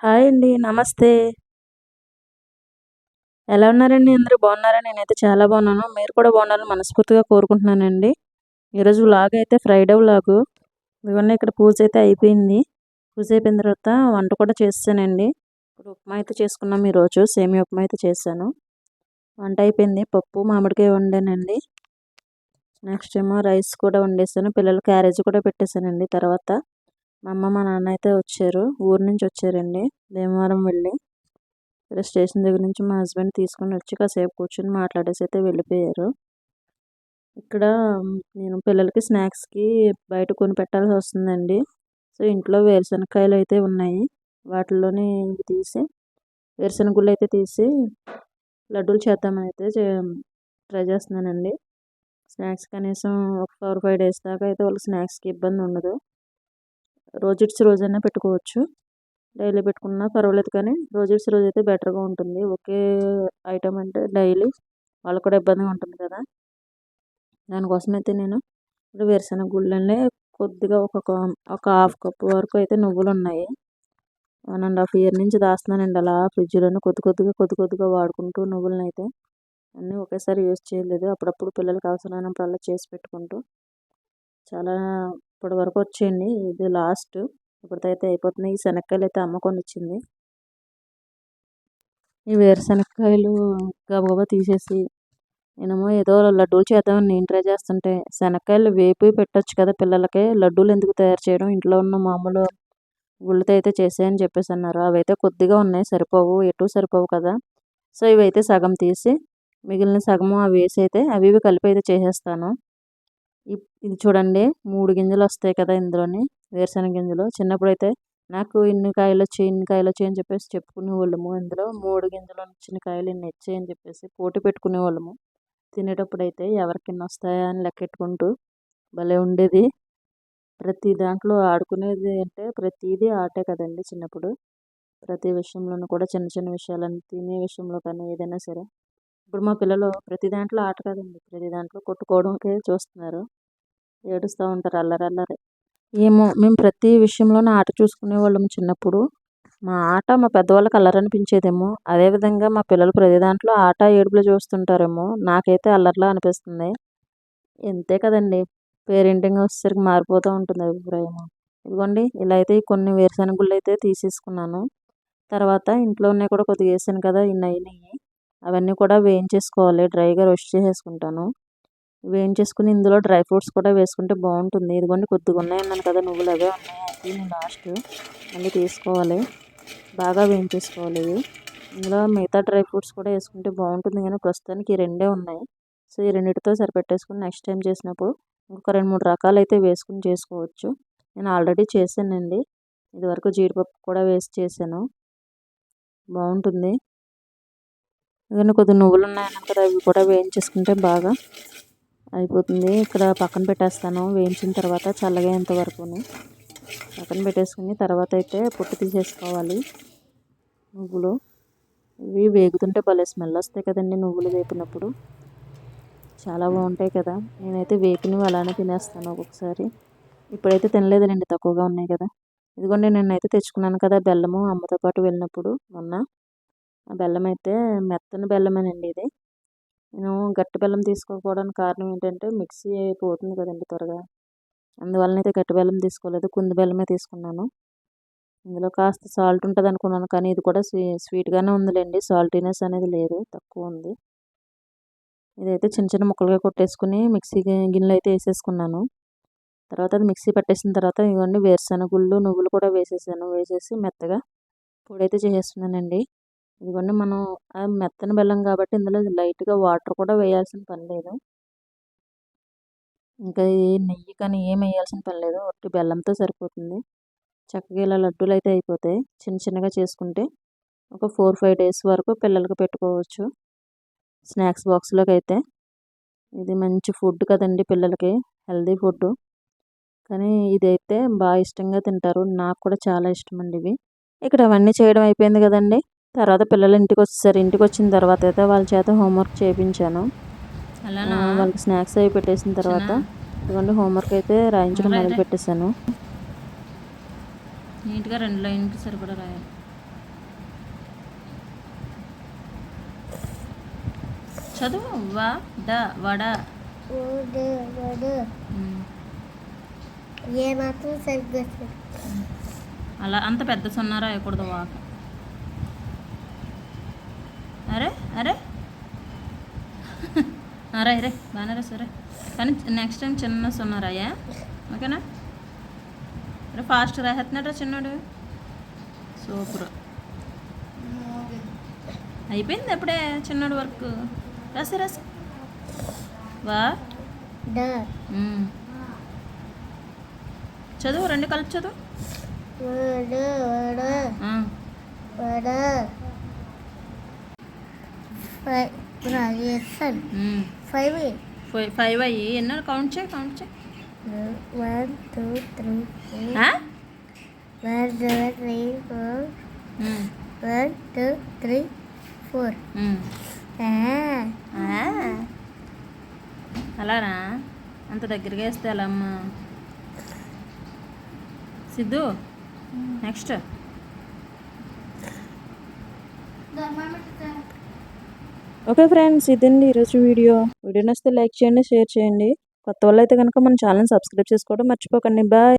Hi అండి నమస్తే. ఎలా ఉన్నారండి? అందరూ బాగున్నారా? నేనైతే చాలా బాగున్నాను. మీరు కూడా బాగున్నారని మనస్ఫూర్తిగా కోరుకుంటున్నానండి. ఈరోజు వ్లాగ్ అయితే ఫ్రైడే లాగు ఇవన్నీ ఇక్కడ పూజ అయితే అయిపోయింది. పూజ అయిపోయిన తర్వాత వంట కూడా చేస్తానండి. ఇప్పుడు ఉప్మా అయితే చేసుకున్నాం ఈరోజు. సేమియా ఉప్మా అయితే చేశాను. వంట అయిపోయింది. పప్పు మామిడికాయ వండానండి. నెక్స్ట్ ఏమో రైస్ కూడా వండేసాను. పిల్లలు క్యారేజ్ కూడా పెట్టేశానండి తర్వాత. మా అమ్మ మా నాన్న అయితే వచ్చారు. ఊరు నుంచి వచ్చారండి. భీమవరం వెళ్ళి ఇక్కడ స్టేషన్ దగ్గర నుంచి మా హస్బెండ్ తీసుకుని వచ్చి కాసేపు కూర్చొని మాట్లాడేసి అయితే వెళ్ళిపోయారు. ఇక్కడ నేను పిల్లలకి స్నాక్స్కి బయట కొని పెట్టాల్సి వస్తుందండి. సో ఇంట్లో వేరుశనగకాయలు అయితే ఉన్నాయి. వాటిల్లోని తీసి వేరుశనగుళ్ళు అయితే తీసి లడ్డూలు చేద్దామని అయితే ట్రై చేస్తున్నానండి. స్నాక్స్ కనీసం ఒక ఫోర్ ఫైవ్ డేస్ దాకా అయితే వాళ్ళకి స్నాక్స్కి ఇబ్బంది ఉండదు. రోజు ఇట్స్ రోజైనా పెట్టుకోవచ్చు. డైలీ పెట్టుకున్నా పర్వాలేదు కానీ రోజు ఇట్స్ రోజు అయితే బెటర్గా ఉంటుంది. ఒకే ఐటమ్ అంటే డైలీ వాళ్ళకు కూడా ఇబ్బందిగా ఉంటుంది కదా. దానికోసం అయితే నేను ఇప్పుడు వేరుశనగ గుళ్ళనే కొద్దిగా ఒక ఒక హాఫ్ కప్ వరకు అయితే నువ్వులు ఉన్నాయి. వన్ అండ్ హాఫ్ ఇయర్ నుంచి దాస్తున్నానండి. అలా ఫ్రిడ్జ్లోనే కొద్ది కొద్దిగా కొద్ది కొద్దిగా వాడుకుంటూ నువ్వులను అయితే అన్నీ ఒకేసారి యూజ్ చేయలేదు. అప్పుడప్పుడు పిల్లలకి అవసరమైనప్పుడు అలా చేసి పెట్టుకుంటూ చాలా ఇప్పటి వరకు వచ్చేయండి ఇది లాస్ట్ ఇప్పటికైతే అయిపోతుంది. ఈ శనక్కాయలు అయితే అమ్మకొని ఇచ్చింది ఈ వేరుశనక్కాయలు గబగబా తీసేసి నేనేమో ఏదో లడ్డూలు చేద్దామని నేను ట్రై చేస్తుంటే శనక్కాయలు వేపి పెట్టచ్చు కదా పిల్లలకి. లడ్డూలు ఎందుకు తయారు చేయడం? ఇంట్లో ఉన్న మామూలు గుళ్ళతో అయితే చేసేయని చెప్పేసి అన్నారు అవి అయితే కొద్దిగా ఉన్నాయి. సరిపోవు. ఎటు సరిపోవు కదా. సో ఇవైతే సగం తీసి మిగిలిన సగము అవి వేసి అయితే అవి ఇవి కలిపి అయితే చేసేస్తాను. ఇది చూడండి. మూడు గింజలు వస్తాయి కదా ఇందులోని. వేరుశనగ గింజలు. చిన్నప్పుడు అయితే నాకు ఇన్ని కాయలు వచ్చాయి ఇన్ని కాయలు వచ్చాయి అని చెప్పేసి చెప్పుకునే వాళ్ళము ఇందులో మూడు గింజలు వచ్చిన కాయలు ఇన్ని వచ్చాయి అని చెప్పేసి పోటీ పెట్టుకునే వాళ్ళము తినేటప్పుడు అయితే ఎవరికిన్ని వస్తాయా అని లెక్కెట్టుకుంటూ భలే ఉండేది. ప్రతి దాంట్లో ఆడుకునేది అంటే ప్రతిదీ ఆటే కదండి చిన్నప్పుడు. ప్రతి విషయంలోనూ కూడా చిన్న చిన్న విషయాలని తినే విషయంలో కానీ ఏదైనా సరే. ఇప్పుడు మా పిల్లలు ప్రతి దాంట్లో ఆట కదండి. ప్రతి దాంట్లో కొట్టుకోవడంకే చూస్తున్నారు. ఏడుస్తూ ఉంటారు అల్లరి అల్లరి ఏమో మేము ప్రతి విషయంలోనూ ఆట చూసుకునే వాళ్ళం చిన్నప్పుడు. మా ఆట మా పెద్దవాళ్ళకి అల్లరి అనిపించేదేమో అదేవిధంగా మా పిల్లలు ప్రతి దాంట్లో ఆట ఏడుపులు చూస్తుంటారేమో. నాకైతే అల్లరిలా అనిపిస్తుంది. ఇంతే కదండి పేరెంటింగ్ వచ్చేసరికి మారిపోతూ ఉంటుంది అభిప్రాయం ఇదిగోండి ఇలా అయితే కొన్ని వేరుశనగుళ్ళు అయితే తీసేసుకున్నాను. తర్వాత ఇంట్లో ఉన్నాయి కూడా కొద్దిగా వేసాను కదా ఇన్ని అయినాయి అవన్నీ కూడా వేయించేసుకోవాలి డ్రైగా రోస్ట్ చేసేసుకుంటాను. వేయించేసుకుని ఇందులో డ్రై ఫ్రూట్స్ కూడా వేసుకుంటే బాగుంటుంది. ఇదిగోండి కొద్దిగా ఉన్నాయి అన్నాను కదా నువ్వులు అవే ఉన్నాయి. అది లాస్ట్ మళ్ళీ తీసుకోవాలి. బాగా వేయించేసుకోవాలి ఇవి. ఇందులో మిగతా డ్రై ఫ్రూట్స్ కూడా వేసుకుంటే బాగుంటుంది. కానీ ప్రస్తుతానికి ఈ రెండే ఉన్నాయి. సో ఈ రెండింటితో సరిపెట్టేసుకుని నెక్స్ట్ టైం చేసినప్పుడు ఇంకొక రెండు మూడు రకాలు అయితే వేసుకుని చేసుకోవచ్చు. నేను ఆల్రెడీ చేశానండి. ఇదివరకు జీడిపప్పు కూడా వేసి చేశాను. బాగుంటుంది. ఇవన్నీ కొద్దిగా నువ్వులు ఉన్నాయన్నాను కదా అవి కూడా వేయించేసుకుంటే బాగా అయిపోతుంది. ఇక్కడ పక్కన పెట్టేస్తాను. వేయించిన తర్వాత చల్లగేంత వరకు పక్కన పెట్టేసుకుని తర్వాత అయితే పొట్టు తీసేసుకోవాలి. నువ్వులు. ఇవి వేగుతుంటే భలే స్మెల్ వస్తాయి కదండి నువ్వులు వేపినప్పుడు. చాలా బాగుంటాయి కదా. నేనైతే వేపినవి అలానే తినేస్తాను ఒక్కొక్కసారి. ఇప్పుడైతే తినలేదులేండి తక్కువగా ఉన్నాయి కదా. ఇదిగోండి నేనైతే తెచ్చుకున్నాను కదా బెల్లము అమ్మతో పాటు వెళ్ళినప్పుడు మొన్న. ఆ బెల్లం అయితే మెత్తని బెల్లమేనండి ఇది. నేను గట్టి బెల్లం తీసుకోకపోవడానికి కారణం ఏంటంటే మిక్సీ అయిపోతుంది కదండి త్వరగా. అందువలన అయితే గట్టి బెల్లం తీసుకోలేదు కుంది బెల్లమే తీసుకున్నాను. ఇందులో కాస్త సాల్ట్ ఉంటుంది అనుకున్నాను కానీ ఇది కూడా స్వీ స్వీట్గానే ఉందిలేండి. సాల్టీనెస్ అనేది లేదు తక్కువ ఉంది. ఇదైతే చిన్న చిన్న ముక్కలుగా కొట్టేసుకుని మిక్సీ గిన్నెలు అయితే వేసేసుకున్నాను. తర్వాత అది మిక్సీ పట్టేసిన తర్వాత ఇవన్నీ వేరుశనగుళ్ళు నువ్వులు కూడా వేసేసాను. వేసేసి మెత్తగా పొడి అయితే చేసేస్తున్నానండి ఇదిగోండి మనం మెత్తని బెల్లం కాబట్టి ఇందులో లైట్గా వాటర్ కూడా వేయాల్సిన పని లేదు. ఇంకా నెయ్యి కానీ ఏం వేయాల్సిన పని లేదు. ఒట్టి బెల్లంతో సరిపోతుంది. చక్కగా ఇలా లడ్డూలు అయితే అయిపోతాయి. చిన్న చిన్నగా చేసుకుంటే ఒక ఫోర్ ఫైవ్ డేస్ వరకు పిల్లలకి పెట్టుకోవచ్చు. స్నాక్స్ బాక్స్లోకి అయితే. ఇది మంచి ఫుడ్ కదండి పిల్లలకి హెల్దీ ఫుడ్ కానీ ఇదైతే బాగా ఇష్టంగా తింటారు. నాకు కూడా చాలా ఇష్టం అండి ఇవి. ఇక్కడ అవన్నీ చేయడం అయిపోయింది కదండి. తర్వాత పిల్లలు ఇంటికి వచ్చేసారు ఇంటికి వచ్చిన తర్వాత అయితే వాళ్ళ చేత హోంవర్క్ చేయించాను వాళ్ళకి స్నాక్స్ అవి పెట్టేసిన తర్వాత ఇదిగోండి హోంవర్క్ అయితే రాయించడం మొదలు పెట్టేశాను నీట్గా రెండు లైన్కి సరిపడా రాయాలి. చదువు? వడ. వడ. అలా అంత పెద్ద సున్నారా అయ్యకూడదు వాక. అరే అరే. అరే రే బాగానే రా సరే కానీ నెక్స్ట్ టైం చిన్న సున్నా రాయా ఓకేనా? అరే ఫాస్ట్ రాసేస్తున్నాడు చిన్నోడు. సూపర్. అయిపోయింది అప్పుడే చిన్నోడు వర్క్ రాసి రాసి. వా. చదువు రెండు కలిపి చదువు. వడు ఫైవ్. ఫైవ్ అయ్యి ఎన్నో కౌంట్ చేయి కౌంట్ చేయి one two three? One two three four. One two three four. అలానా? అంత దగ్గరగా వేస్తే ఎలా అమ్మా? సిద్ధు నెక్స్ట్ ఓకే ఫ్రెండ్స్ ఇదండి ఈరోజు వీడియో. వీడియో నచ్చితే లైక్ చేయండి షేర్ చేయండి. కొత్త వాళ్ళు అయితే కనుక మన ఛానల్ సబ్స్క్రైబ్ చేసుకోవడం మర్చిపోకండి. బాయ్.